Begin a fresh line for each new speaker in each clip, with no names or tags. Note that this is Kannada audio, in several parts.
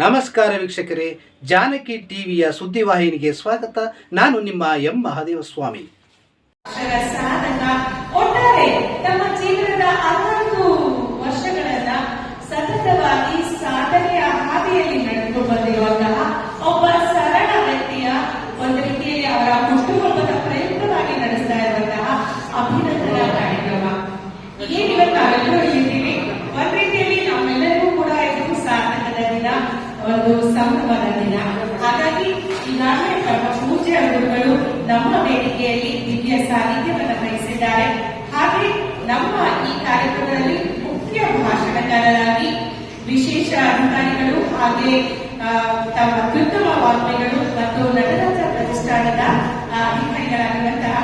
ನಮಸ್ಕಾರ ವೀಕ್ಷಕರೇ, ಜಾನಕಿ ಟಿವಿಯ ಸುದ್ದಿವಾಹಿನಿಗೆ ಸ್ವಾಗತ. ನಾನು ನಿಮ್ಮ ಎಂ. ಮಹಾದೇವ ಸ್ವಾಮಿ
ಸಾಧಕ, ಒಟ್ಟಾರೆ ತಮ್ಮ ಜೀವನದ ಅರವತ್ತು ವರ್ಷಗಳನ್ನ ಸತತವಾಗಿ ಸಾಧನೆಯ ಹಾದಿಯಲ್ಲಿ ನಡೆದು ಬಂದಿರುವಂತಹ ಒಬ್ಬ ಸರಳ ವ್ಯಕ್ತಿಯ ಒಂದು ರೀತಿಯಲ್ಲಿ ಅವರ ಹುಟ್ಟುಹಬ್ಬದ ಪ್ರಯುಕ್ತವಾಗಿ ನಡೆಸ್ತಾ ಇರುವಂತಹ ಅಭಿನಂದನಾ ಕಾರ್ಯಕ್ರಮ ಏನಿವತ್ತು ನಾವೆಲ್ಲರೂ ಇಲ್ಲಿದ್ದೀವಿ ಒಂದ್ ರೀತಿಯಲ್ಲಿ ನಮ್ಮೆಲ್ಲರಿಗೂ ಕೂಡ ಇದು ಸಾರ್ಥಕದ ದಿನ ಒಂದು ಸಂಭ್ರಮದ ದಿನ ಹಾಗಾಗಿ ಈಗಾಗಲೇ ನಮ್ಮ ಪೂಜ್ಯ ಗುರುಗಳು ನಮ್ಮ ವೇದಿಕೆಯಲ್ಲಿ ದಿವ್ಯ ಸಾನ್ನಿಧ್ಯವನ್ನು ಹಾಗೆ ನಮ್ಮ ಈ ಕಾರ್ಯಕ್ರಮದಲ್ಲಿ ಮುಖ್ಯ ಭಾಷಣಕಾರರಾಗಿ ವಿಶೇಷ ಅಧಿಕಾರಿಗಳು ಹಾಗೆ ತಮ್ಮ ಅತ್ಯುತ್ತಮ ವಾಗ್ಮಿಗಳು ಮತ್ತು ನಟರಾಜ ಪ್ರತಿಷ್ಠಾನದ ಅಧಿಕಾರಿಗಳಾಗಿರುವಂತಹ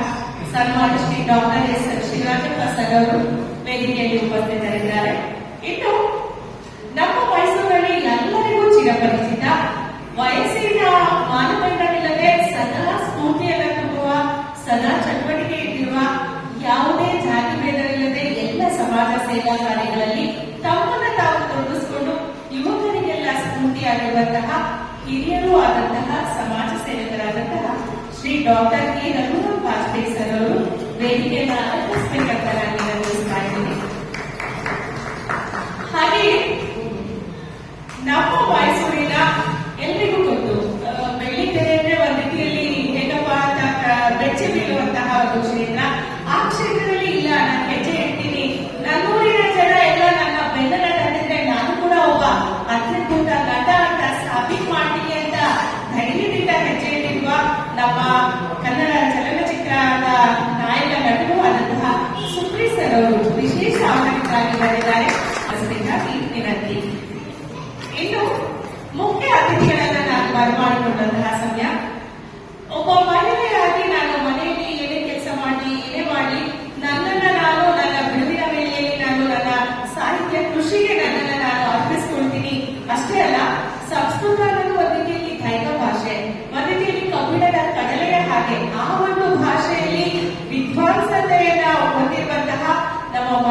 ಸನ್ಮಾನ Shri doctor S Shivarajappa sir ಅವರು ವೇದಿಕೆಯಲ್ಲಿ ಉಪಸ್ಥಿತರಿದ್ದಾರೆ. ಸ್ಫೂರ್ತಿಯಾಗಿರುವಂತಹ ಹಿರಿಯರೂ ಆದಂತಹ ಸಮಾಜ ಸೇವಕರಾದಂತಹ Shri doctor K. Raghuram Vajpayee sir ಅವರು ವೇದಿಕೆಯನ್ನು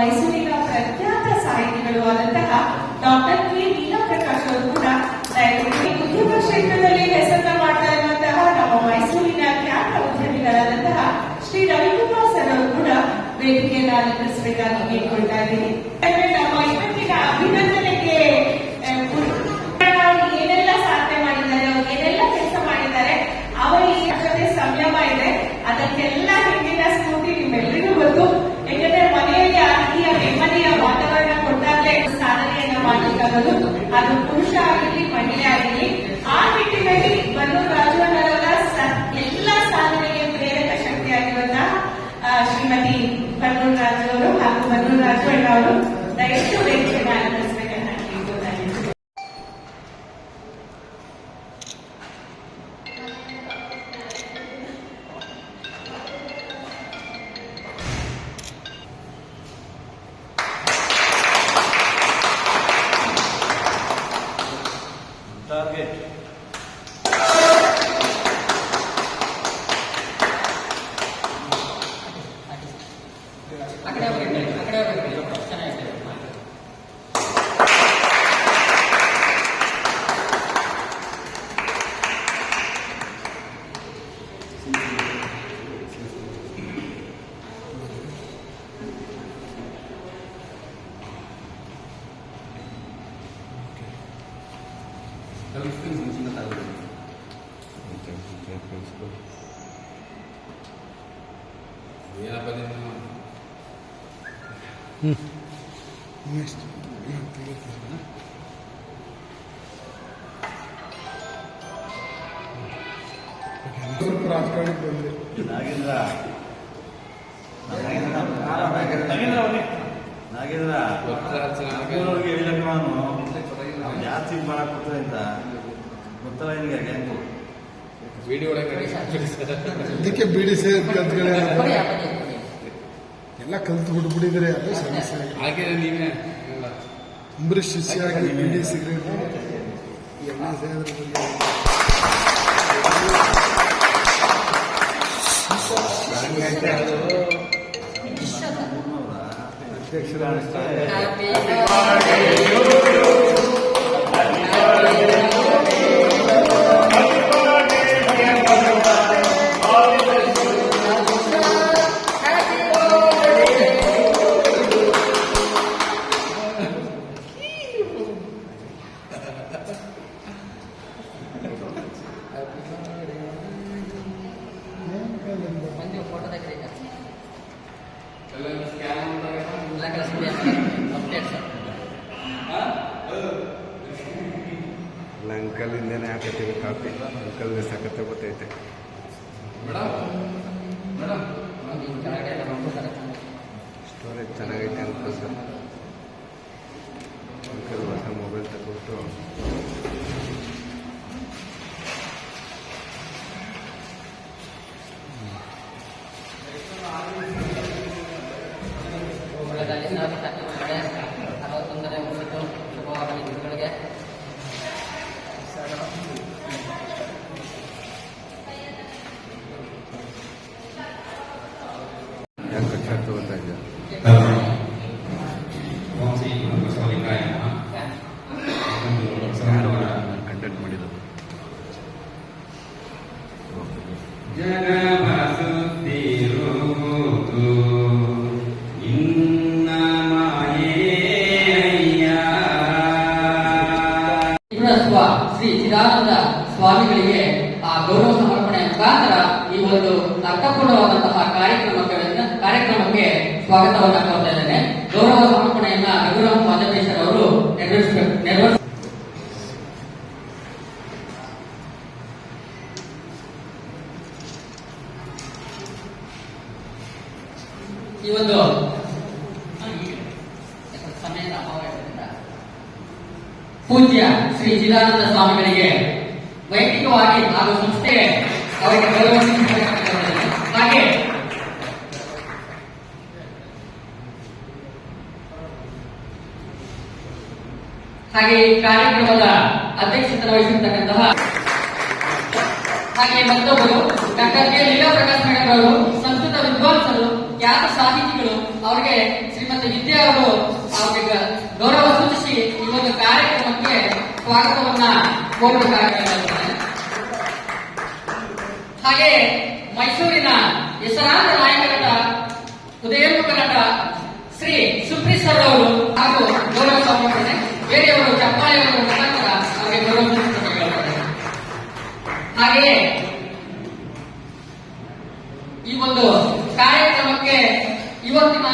ಮೈಸೂರಿನ ಪ್ರಖ್ಯಾತ ಸಾಹಿತಿಗಳು ಆದಂತಹ ಡಾಕ್ಟರ್ ಕೆ. ಲೀಲಾ ಪ್ರಕಾಶ್ ಅವರು ಕೂಡ ಉದ್ಯಮ ಕ್ಷೇತ್ರದಲ್ಲಿ ಹೆಸರನ್ನ ಮಾಡ್ತಾ ಇರುವಂತಹ ನಮ್ಮ ಮೈಸೂರಿನ ಖ್ಯಾತ ಉದ್ಯಮಿಗಳಾದಂತಹ ಶ್ರೀ ರವಿಕುಮಾರ್ ಸರ್ ಅವರು ಕೂಡ ವೇದಿಕೆಯನ್ನ ಅಲಂಕರಿಸಬೇಕಾಗಿ ಕೇಳ್ಕೊಳ್ತಾ ಇದ್ದೀನಿ. ನಮ್ಮ ಇವತ್ತಿನ ಅಭಿನಂದನೆಗೆ ಏನೆಲ್ಲ ಸಾಧನೆ ಮಾಡಿದ್ದಾರೆ ಏನೆಲ್ಲ ಕೆಲಸ ಮಾಡಿದ್ದಾರೆ, ಅವರಿಗೆ ಜೊತೆ ಸಂಯಮ ಇದೆ. ಅದಕ್ಕೆಲ್ಲ ಮಾಡಲಿಕ್ಕಾಗೋದು ಅದು ಪುರುಷ ಆಗಿರ್ಲಿ ಮಹಿಳೆ ಆಗಿರ್ಲಿ ಆ ನಿಟ್ಟಿನಲ್ಲಿ ಬನ್ನೂರು ರಾಜವನ್ನವರ ಎಲ್ಲ ಸಾಧನೆಗೆ ಪ್ರೇರಕ ಶಕ್ತಿಯಾಗಿರುವಂತಹ ಆ, ಶ್ರೀಮತಿ ಬನ್ನೂರು ರಾಜು ಅವರು ಹಾಗೂ ಬನ್ನೂರು ರಾಜವಣ್ಣ ಅವರು ದಯವಿಟ್ಟು అక్కడే
ఒకటి
అక్కడే ఒకటి
ನೆಕ್ಸ್ಟ್ ಏನು ಸ್ವಲ್ಪ ರಾಜಕಾರಣಕ್ಕೆ ಬಂದೆ
ನಾಗೇಂದ್ರ ನಾಗೇಂದ್ರ ನಾಗೇಂದ್ರ ಅವ್ರಿಗೆ ಹೇಳಿದಾಗ ನಾನು ಜಾಸ್ತಿ ಮಾಡಕ್ ಕೊಡ್ತಾರೆ ಅಂತ ಗೊತ್ತಲ್ಲ ನಿನಗೆ ಗ್ಯಾಂಗು
ವಿಡಿಯೋ ಒಳಗಡೆ
ಅದಕ್ಕೆ ಬಿಡಿ ಸೇರ್ ಎಲ್ಲ ಕಲ್ತು ಬಿಟ್ಬಿಟ್ಟಿದ್ರೆ ಅದು ಸಮಸ್ಯೆ ಆಗಿದೆ.
ಹಾಗೆ ನೀವೇ ಎಲ್ಲ
ಅಂಬರೀಷ್ ಶಿಷ್ಯ ಆಗಿ ಬಿಡಿ ಸಿಗರೇಟ್ ಎಲ್ಲ ಸೇರಿದ್ರೆ ಅಧ್ಯಕ್ಷರ.
ಅಂಕಲಿಂದನೇ ಹಾಕತ್ತೀವಿ ಕಾಫಿ ಅಂಕಲ್ ಸಕತ್ತೆ ಗೊತ್ತೈತೆ. ಸ್ಟೋರೇಜ್ ಚೆನ್ನಾಗೈತೆ ಅನ್ಕೊಂಡು ಅಂಕಲ್ ಹೊಸ ಮೊಬೈಲ್
ತಗೊಟ್ಟು ಈ ಒಂದು ಸಮಯದ ಅಭಾವದಿಂದ ಪೂಜ್ಯ ಶ್ರೀ ಚಿದಾನಂದ ಸ್ವಾಮಿಗಳಿಗೆ ವೈಯಕ್ತಿಕವಾಗಿ ಹಾಗೂ ಸಂಸ್ಥೆ ಅವರಿಗೆ ಗೌರವ. ಹಾಗೆ ಹಾಗೆ ಈ ಕಾರ್ಯಕ್ರಮದ ಅಧ್ಯಕ್ಷತೆ ವಹಿಸಿರ್ತಕ್ಕಂತಹ ಹಾಗೆ ಮತ್ತೊಬ್ಬರು doctor K. Leela Prakash madam ಅವರು ಸಂಸ್ಕೃತ ವಿದ್ವಾಂಸರು. ಖ್ಯಾತ ಸಾಹಿತಿಗಳು ಅವರಿಗೆ ಶ್ರೀಮಂತ ವಿದ್ಯಾ ಅವರು ಅವರಿಗೆ ಗೌರವ ಸೂಚಿಸಿ ಈ ಒಂದು ಕಾರ್ಯಕ್ರಮಕ್ಕೆ ಸ್ವಾಗತವನ್ನ ಕೋರಬೇಕಾಗಿರುತ್ತದೆ ಹಾಗೆ ಮೈಸೂರಿನ ಹೆಸರಾಂತ ನಾಯಕರಾದ ಉದಯೋನ್ಮುಖ ನಟ ಶ್ರೀ ಸುಪ್ರೀತ್ ಸರ್ ಅವರು ಹಾಗೂ ಗೌರವ ಸಮರ್ಪಣೆ ಬೇರೆಯವರು ಚಪ್ಪಾಳೆಯವರ ಮುಖಾಂತರ ಅವರಿಗೆ ಗೌರವ ಹಾಗೆಯೇ ಈ ಒಂದು ಕಾರ್ಯಕ್ರಮಕ್ಕೆ ಇವತ್ತಿನ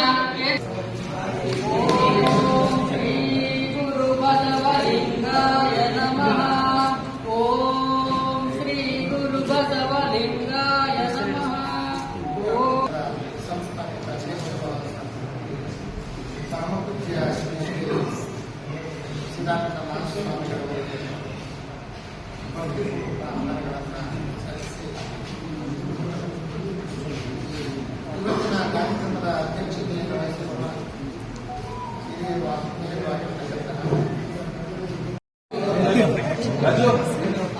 Gracias.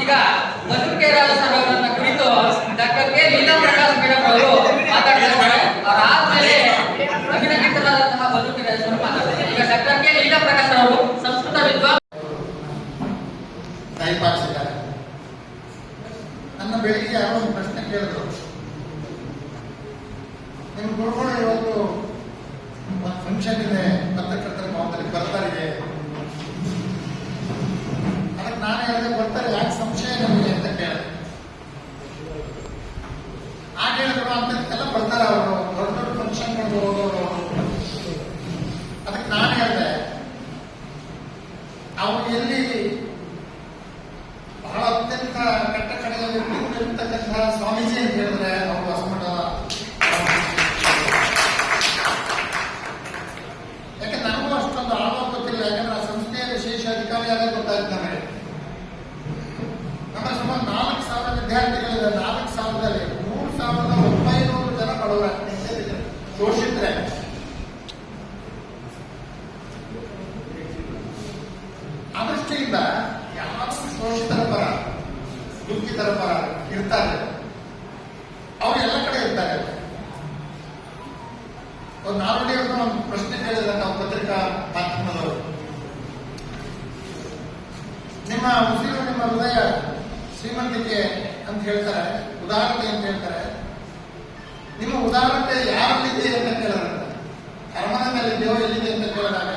ಈಗ ಮಧುಕೇರಾದ ಸರ್ ಅವರನ್ನ ಕುರಿತು doctor K. Leela Prakash madam ಅವರು ಮಾತಾಡ್ತಾರೆ ಅವರಾದ್ಮೇಲೆ ಅಭಿನಂದಿತರಾದಂತಹ ಮಧುಕೇರಾದ ಸರ್ ಮಾತಾಡ್ತಾರೆ ಈಗ ಡಾಕ್ಟರ್ ಕೆ. ಲೀಲಾ ಪ್ರಕಾಶ್ ಅವರು ಸಂಸ್ಕೃತ ವಿದ್ವಾಂಸ
ದಯಪಾಲಿಸಿದ್ದಾರೆ ನನ್ನ ಬೆಳಿಗ್ಗೆ ಯಾರೋ ಒಂದು ಪ್ರಶ್ನೆ ಕೇಳಿದ್ರು. ನಿಮ್ಗೆ ಗುರುಗಳು ಇವತ್ತು ಒಂದು ಫಂಕ್ಷನ್ ಇದೆ, ಪತ್ರಕರ್ತರ ಭವನದಲ್ಲಿ ಬರ್ತಾರೆ ಅದಕ್ಕೆ ನಾನು ಹೇಳಿದೆ ಬರ್ತಾರೆ ಯಾಕೆ ಸಂಶಯ ನಮಗೆ ಅಂತ ಕೇಳಿದೆ ಆಗ ಹೇಳಿದ್ರು ಅಂತಕ್ಕೆಲ್ಲ ಬರ್ತಾರೆ ಅವರು ದೊಡ್ಡ ದೊಡ್ಡ ಫಂಕ್ಷನ್ಗಳು ಹೋಗೋರು ಅದಕ್ಕೆ ನಾನು ಹೇಳಿದೆ ಅವ್ರು ಎಲ್ಲಿ ಬಹಳ ಅತ್ಯಂತ ಕಟ್ಟ ಕಡೆಯಲ್ಲಿ ಕೂಡಿರ್ತಕ್ಕಂತಹ ಸ್ವಾಮೀಜಿ ಅಂತ ಹೇಳಿದ್ರೆ ಅವರು ಹೊಸಮಠ ಯಾಕೆ ನನಗೂ ಅಷ್ಟೊಂದು ಆಳವಾಗಿ ಗೊತ್ತಿಲ್ಲ ಯಾಕಂದ್ರೆ ಆ ಸಂಸ್ಥೆಯ ವಿಶೇಷ ಅಧಿಕಾರಿಯಾದ ಗೊತ್ತಾಯ್ತು ನಮಗೆ ನಮ್ಮ ಸುಮಾರು ನಾಲ್ಕು ಸಾವಿರ ವಿದ್ಯಾರ್ಥಿಗಳಿದೆ ನಾಲ್ಕು ಸಾವಿರದಲ್ಲಿ ಮೂರು ಸಾವಿರದ ಒಂಬೈನೂರು ಜನ ಬಡವರ ಶೋಷಿತರೆ ಆ ದೃಷ್ಟಿಯಿಂದ ಯಾರು ಶೋಷಿತರ ಪರ ದುಃಖಿತರ ಪರ ಇರ್ತಾರೆ ಅವ್ರು ನಾಲ್ವಡಿ ಅವ್ರನ್ನ ಒಂದು ಪ್ರಶ್ನೆ ಕೇಳಿದ್ರೆ ನಾವು ಪತ್ರಿಕಾ ಮಾಧ್ಯಮದವರು ನಿಮ್ಮ ಉಸಿರು ನಿಮ್ಮ ಹೃದಯ ಶ್ರೀಮಂತಿಕೆ ಅಂತ ಹೇಳ್ತಾರೆ ಉದಾಹರಣೆ ಅಂತ ಹೇಳ್ತಾರೆ. ನಿಮ್ಮ ಉದಾಹರಣೆ ಯಾರಲ್ಲಿದೆ ಅಂತ ಕೇಳಿದ್ರೆ ಕರ್ಮನ ಮೇಲೆ ದೇವ ಎಲ್ಲಿದೆ ಅಂತ ಕೇಳಿದಾಗ,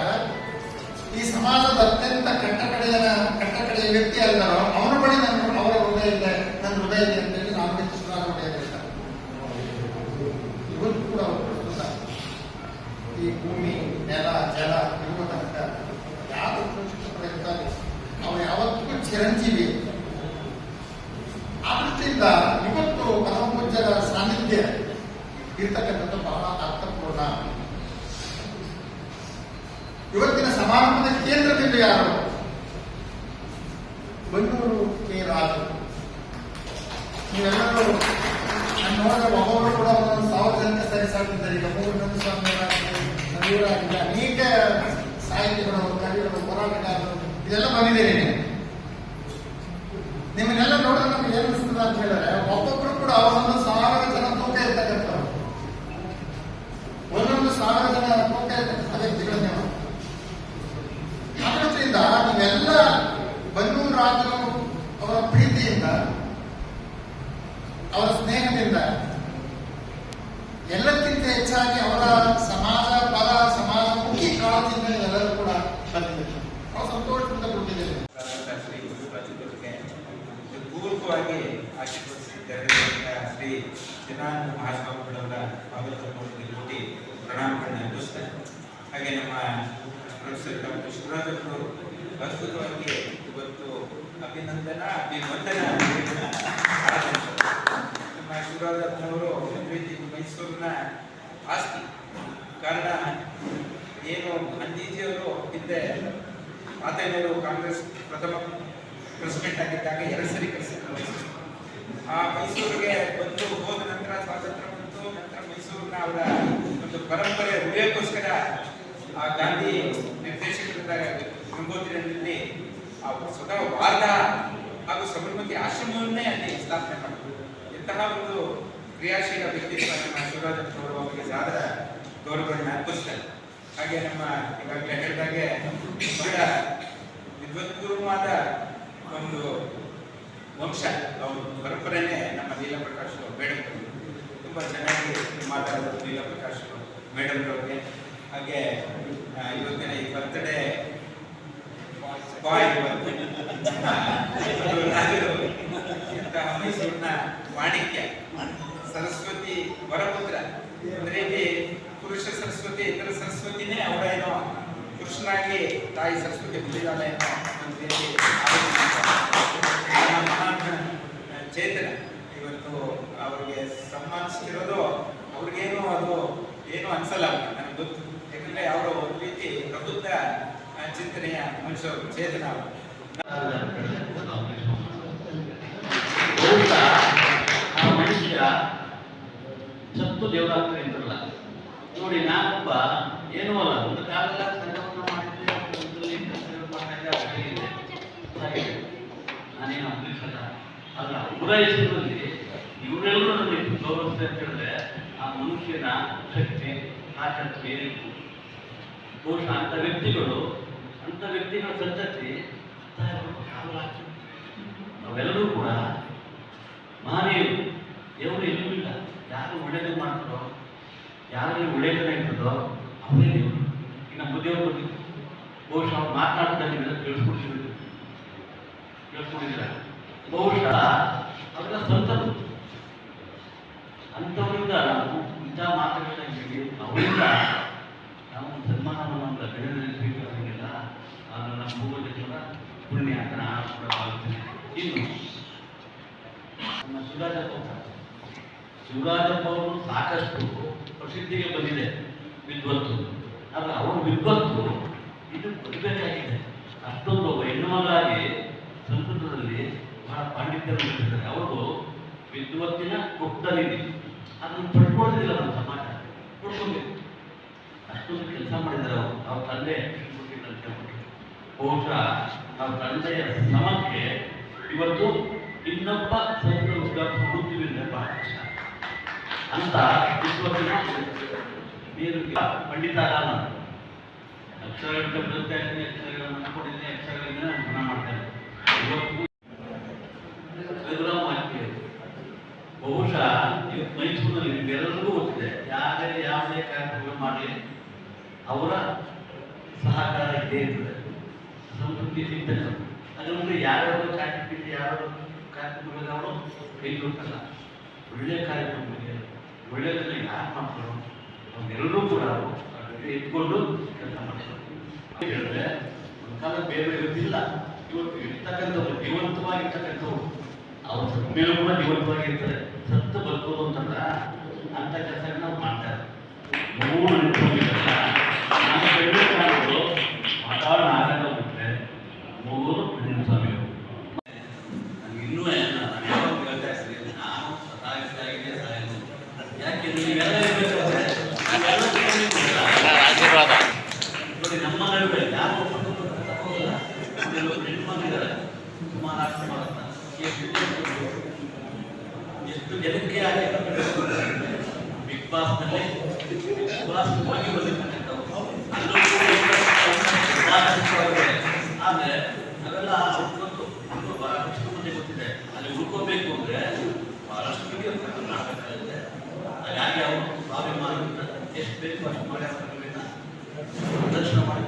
ಈ ಸಮಾಜದ ಅತ್ಯಂತ ಕಟ್ಟಕಡೆಯ ಕಟ್ಟಕಡೆಯ ವ್ಯಕ್ತಿ ಅಲ್ಲರೋ ಅವನ ಬಳಿ ನನ್ನ, ಅವರ ಹೃದಯ ಇದೆ, ನನ್ನ ಹೃದಯ ಇದೆ ಅಂತ ಹೇಳಿ ನಾನು ಕೃಷ್ಣರಾಜ ಒಡೆಯರ್ ಹೇಳ್ತಾರೆ ಇವತ್ತು ಕೂಡ ಅವರು ಪ್ರಸ್ತುತ ಈ ಭೂಮಿ ನೆಲ ಜಲ ಇರುವ ತನಕ ಯಾರು ಇರ್ತಾರೆ ಅವರು ಯಾವತ್ತೂ ಚಿರಂಜೀವಿ ಆ ಇವತ್ತು ಪರಮಪೂಜ್ಯರ ಸಾನ್ನಿಧ್ಯ ಇರ್ತಕ್ಕಂಥದ್ದು ಬಹಳ ಅರ್ಥಪೂರ್ಣ. ಇವತ್ತಿನ ಸಮಾರಂಭದ ಕೇಂದ್ರದಿಂದ ಯಾರು? ಬನ್ನೂರು ಕೆ ರಾಜು. ನೀವೆಲ್ಲರೂ ನಾನು ನೋಡಿದ್ರೆ ಒಬ್ಬೊಬ್ಬರು ಕೂಡ ಒಂದೊಂದು ಸಾವಿರ ಜನಕ್ಕೆ ಸರಿಸಾಗ್ತಿದ್ದಾರೆ ಈಗ ಮೂರು ಸಾವಿರ ಅನೇಕ ಸಾಹಿತಿಗಳು ಕವಿಗಳು ಹೋರಾಟಗಾರರು ಇದೆಲ್ಲ ಬಂದಿದ್ದೀರಿ ನೀವು ನಿಮ್ಮನ್ನೆಲ್ಲ ನೋಡಿದ್ರೆ ನಮ್ಗೆ ಏನು ಅನಿಸ್ತದ ಅಂತ ಹೇಳಿದ್ರೆ ಒಬ್ಬೊಬ್ರು ಕೂಡ ಒಂದೊಂದು ಸಾವಿರ ಜನ ತೂಕ ಇರ್ತಕ್ಕಂಥವ್ರು ಒಂದೊಂದು ಸಾವಿರ ಜನ ತೂಕ ಇರ್ತಕ್ಕಂಥ ವ್ಯಕ್ತಿಗಳು ನೀವು ಆ ದೃಷ್ಟಿಯಿಂದ ನೀವೆಲ್ಲ ಬನ್ನೂರು ರಾಜು ಅವರ ಪ್ರೀತಿಯಿಂದ ಅವರ ಸ್ನೇಹದಿಂದ ಎಲ್ಲಕ್ಕಿಂತ ಹೆಚ್ಚಾಗಿ ಅವರ ಸಮಾಜ ಪರ ಸಮಾಜಮುಖಿ ಕಾಳಜಿಯಿಂದ ನೀವೆಲ್ಲರೂ ಕೂಡ ಬಂದಿದ್ದೀರಿ ನಾವು ಸಂತೋಷದಿಂದ ಕೊಟ್ಟಿದ್ದೇವೆ
ಶ್ರೀ ಗುರುರಾಜರಿಗೆ ಪೂರ್ವಕವಾಗಿ ಆಶೀರ್ವದಿಸಿದ್ದಾರೆ ಶ್ರೀ ಮಹಾಸ್ವಾಮಿಗಳವರ ಪಾದೋತ್ತಮೂರ್ತಿ ಕೋಟಿ ಪ್ರಣಾಮಗಳನ್ನು ಅರ್ಪಿಸ್ತಾರೆ ಹಾಗೆ ನಮ್ಮ ಪ್ರೊಫೆಸರ್ ಡಾಕ್ಟರ್ ಶಿವರಾಜರು ಅದ್ಭುತವಾಗಿ ಇವತ್ತು ಅಭಿನಂದನ, ಅಭಿವಂದನ ನಮ್ಮ ಶಿವರಾಜಪ್ಪನವರು ರೀತಿ ಮೈಸೂರಿನ ಆಸ್ತಿ. ಕಾರಣ, ಏನು ಗಾಂಧೀಜಿಯವರು ಹಿಂದೆ ಮಾತೇನೂರು ಕಾಂಗ್ರೆಸ್ ಪ್ರಥಮ ಪ್ರೆಸಿಡೆಂಟ್ ಆಗಿದ್ದಾಗ ಎರಡು ಸರಿ ಕಳಿಸಿದ್ರು ಆ ಮೈಸೂರಿಗೆ ಬಂದು ಹೋದ ನಂತರ ಸ್ವಾತಂತ್ರ್ಯ ಅವರ ಒಂದು ಪರಂಪರೆ ಉಳಿಯೋಕ್ಕೋಸ್ಕರ ಆ ಗಾಂಧಿ ನಿರ್ದೇಶಕರಿಂದ ಗಂಗೋತ್ರಿಯಲ್ಲಿ ಸ್ವತಃ ವಾರ್ಧ ಹಾಗೂ ಸಬರಮತಿ ಆಶ್ರಮವನ್ನೇ ಅಲ್ಲಿ ಸ್ಥಾಪನೆ ಮಾಡಿದ್ರು. ಇಂತಹ ಒಂದು ಕ್ರಿಯಾಶೀಲ ವ್ಯಕ್ತಿತ್ವ ನಮ್ಮ ಶಿವರಾಜಪ್ಪನವರು ಅವರಿಗೆ ಸಾದರ ಅರ್ಪಿಸ್ತಾರೆ. ಹಾಗೆ ನಮ್ಮ ಈಗಾಗಲೇ ಹೇಳಿದಾಗೆ ಬಹಳ ವಿದ್ವತ್ಪೂರ್ವವಾದ ಒಂದು ವಂಶ ಅವರು ಪರಂಪರೆನೇ ನಮ್ಮ ಲೀಲಾ ಪ್ರಕಾಶ್ ಮೇಡಮ್ ತುಂಬ ಚೆನ್ನಾಗಿ ಮಾತಾಡೋದು ಲೀಲಾ ಪ್ರಕಾಶ್ ಮೇಡಮ್ ಅವ್ರಿಗೆ. ಹಾಗೆ ಇವತ್ತಿನ ಈ ಬರ್ತ್ಡೇ ಮೈಸೂರಿನ ವಾಣಿಜ್ಯ ಸರಸ್ವತಿ ವರಪುತ್ರ. ಒಂದು ರೀತಿ ಪುರುಷ ಸರಸ್ವತಿ, ಇತರ ಸರಸ್ವತಿನೇ ಅವರ ಏನೋ ಪುರುಷನಾಗಿ ತಾಯಿ ಸರಸ್ವತಿ ಹುಟ್ಟಿದಾಳೆ ಅನ್ನೋ ಒಂದು ಚೇತನ. ಅವರಿಗೆ ಸನ್ಮಾನಿಸ್ತಿರೋದು ಅವ್ರಿಗೇನು ಅದು ಏನು ಅನ್ಸಲ್ಲ ನನಗೆ ಗೊತ್ತು ಯಾಕಂದ್ರೆ ಅವರು ಒಂದು ರೀತಿ ಪ್ರಬುದ್ಧ ಚಿಂತನೆಯ ಮನುಷ್ಯರು, ಚೇತನ
ಆ ಮನುಷ್ಯ ಸತ್ತು ದೇವರಾತ್ರಿ ಅಂತಲ್ಲ ನೋಡಿ, ನಾನೊಬ್ಬ ಏನೂ ಅಲ್ಲ, ಒಂದು ಇದೆ. ಗೊತ್ತಾಗಿದೆ. ನಾನೇನು ಅಲ್ಲ ಅವರ ಅಂತ ಹೇಳಿದ್ರೆ ಆ ಮನುಷ್ಯನ ಶಕ್ತಿ ತಾಕತ್ತು ಏನಿತ್ತು? ಬಹುಶಃ ಅಂಥ ವ್ಯಕ್ತಿಗಳು ಅಂಥ ವ್ಯಕ್ತಿಗಳ ಸಂತತಿ ನಾವೆಲ್ಲರೂ ಕೂಡ ಮಹನೀಯರು ದೇವರು ಎಲ್ಲೂ ಇಲ್ಲ? ಯಾರು ಒಳ್ಳೇದು ಮಾಡ್ತಾರೋ ಯಾರಿಗೆ ಒಳ್ಳೆಯದನ್ನ ಇರ್ತದೋ, ಅವರೇ ದೇವರು. ಇನ್ನು ದೇವರು ಬಂದಿದ್ದು ಬಹುಶಃ ಅವ್ರು ಮಾತನಾಡ್ತಾರೆ ನೀವೆಲ್ಲ ಕೇಳಿಸ್ಕೊಡ್ತೀವಿ. ಕೇಳಿಸ್ಕೊಂಡಿದ್ದೀರ? ಬಹುಶಃ ಅವರ ಸಂತರು ನಾವು ಸನ್ಮಾನವನ್ನು ಗಣನೆಯಲ್ಲಿ ಸ್ವೀಕರಿಸಂಗಿಲ್ಲ ಆದರೆ ನಮ್ಮ ಪೂರ್ವಜರ ಪುಣ್ಯ ಅಂತ ನಾನು ಕೂಡ ಭಾವಿಸ್ತೇನೆ ಇನ್ನು ನಮ್ಮ ಶಿವರಾಜಪ್ಪ ಶಿವರಾಜಪ್ಪ ಅವರು ಸಾಕಷ್ಟು ಪ್ರಸಿದ್ಧಿಗೆ ಬಂದಿದೆ ವಿದ್ವತ್ತು ಆದರೆ ಅವರ ವಿದ್ವತ್ತು ಇದು ಬರಬೇಕಾಗಿದೆ ಅಷ್ಟೊಂದು ಒಬ್ಬ ಸಂಸ್ಕೃತದಲ್ಲಿ ಬಹಳ ಪಾಂಡಿತ್ಯರು ಅವರು ವಿದ್ವತ್ತಿನ ಗುಪ್ತನಿಧಿ ಅದನ್ನು ಪಡ್ಕೊಳ್ಳೋದಿಲ್ಲ ನಮ್ಮ ಅಷ್ಟೊಂದು ಕೆಲಸ ಮಾಡಿದ್ದಾರೆ ಅವರು. ತಂದೆ. ಬಹುಶಃ ಅವ್ರ ತಂದೆಯ ಶ್ರಮಕ್ಕೆ ಇವತ್ತು ಇನ್ನೊಬ್ಬ ಸಂಸ್ಕೃತ ಹುಡುಕ್ತೀವಿ ಅಂತ ವಿಶ್ವತ್ತಿನ ನೀರು ಪಂಡಿತ ರಾಮ. ಅಕ್ಷರಗಳ ಬರುತ್ತೆ ಅಕ್ಷರಗಳನ್ನು ಅಕ್ಷರಗಳಿಂದ ಮನ ಇವತ್ತು ಬಹುಶಃ ಮೈಸೂರಿನಲ್ಲಿ ನಿಮ್ಗೆಲ್ಲರಿಗೂ ಗೊತ್ತಿದೆ ಯಾರೇ ಯಾವುದೇ ಕಾರ್ಯಕ್ರಮ ಮಾಡಲಿ ಅವರ ಸಹಕಾರ ಇದೇ ಇರ್ತದೆ ಸಂಸ್ಕೃತಿ ಚಿಂತನೆ ಅದು ಯಾವ್ಯಾವ ಕಾರ್ಯಕ್ರಮ ಯಾರು ಕಾರ್ಯಕ್ರಮಗಳಿಗೆ ಅವರು ಕೈ ಕೊಡ್ತಲ್ಲ ಒಳ್ಳೆ ಕಾರ್ಯಕ್ರಮಗಳಿಗೆ ಒಳ್ಳೆಯದನ್ನು ಯಾರು ಮಾಡ್ತಾರೋ ಅವರೆಲ್ಲರೂ ಕೂಡ ಅವರು ಇಟ್ಕೊಂಡು ಕೆಲಸ ಮಾಡ್ತಾರೆ. ಹೇಳಿದ್ರೆ, ಒಂದು ಕಾಲ ಬೇರೆ ಇರುತ್ತಿಲ್ಲ ಇವತ್ತು ಇರ್ತಕ್ಕಂಥವ್ರು, ಜೀವಂತವಾಗಿರ್ತಕ್ಕಂಥವ್ರು, ಅವ್ರ ಸತ್ತ ಮೇಲೂ ಕೂಡ ಜೀವಂತವಾಗಿರ್ತಾರೆ. ಸತ್ತು ಬದುಕೋದು ಅಂತಂದ್ರೆ ಅಂತ ಕೆಲಸ ಮಾಡ್ತಾರೆ. ಮೂರು ನಿಂತ್ಕೊಂಡಿದ್ದಲ್ಲ ನಾನು ಬೆಳ್ಳಿ ಕಾಣೋದು ವಾತಾವರಣ ಆಗಲ್ಲ ಬಿಟ್ರೆ ಮೂರು ಸ್ವಾಮಿ ನನಗೆ ಇನ್ನೂ ನಾನು ಯಾವಾಗ ಹೇಳ್ತಾ ಇರ್ತೀನಿ ನಾನು ಸದಾಗಿದ್ದಾಗಿದೆ ಸಾಯೋದು ಯಾಕೆಂದ್ರೆ ನೀವೆಲ್ಲ ಇರ್ಬೇಕಾದ್ರೆ ನಾವೆಲ್ಲ ಆಶೀರ್ವಾದ ನೋಡಿ ನಮ್ಮ ನಡುವೆ ಯಾರು ಒಬ್ಬರು ತಪ್ಪೋದಿಲ್ಲ ಕೆಲವರು ಹೆಣ್ಮಕ್ಳಿದ್ದಾರೆ ಅರ್ಥ ಮಾಡುತ್ತಾ ಎಷ್ಟು ಜನಕ್ಕೆ ಬಿಗ್ ಬಾಸ್ನಲ್ಲಿ ಬಿಗ್ ಬಾಸ್ ಹೋಗಿ ಅಲ್ಲೂ ಆದ್ರೆ ಅವೆಲ್ಲ ಗೊತ್ತು ಬಹಳಷ್ಟು ಮಂದಿ ಗೊತ್ತಿದೆ. ಅಲ್ಲಿ ಉಳ್ಕೋಬೇಕು ಅಂದ್ರೆ ಬಹಳಷ್ಟು ಮಂದಿ ಕರ್ನಾಟಕದಲ್ಲಿದೆ ಹಾಗಾಗಿ ಅವರು ಸ್ವಾಭಿಮಾನ ಎಷ್ಟು ಬೇಕು ಅಷ್ಟು ಮಾಡಿ ಪ್ರದರ್ಶನ ಮಾಡಿ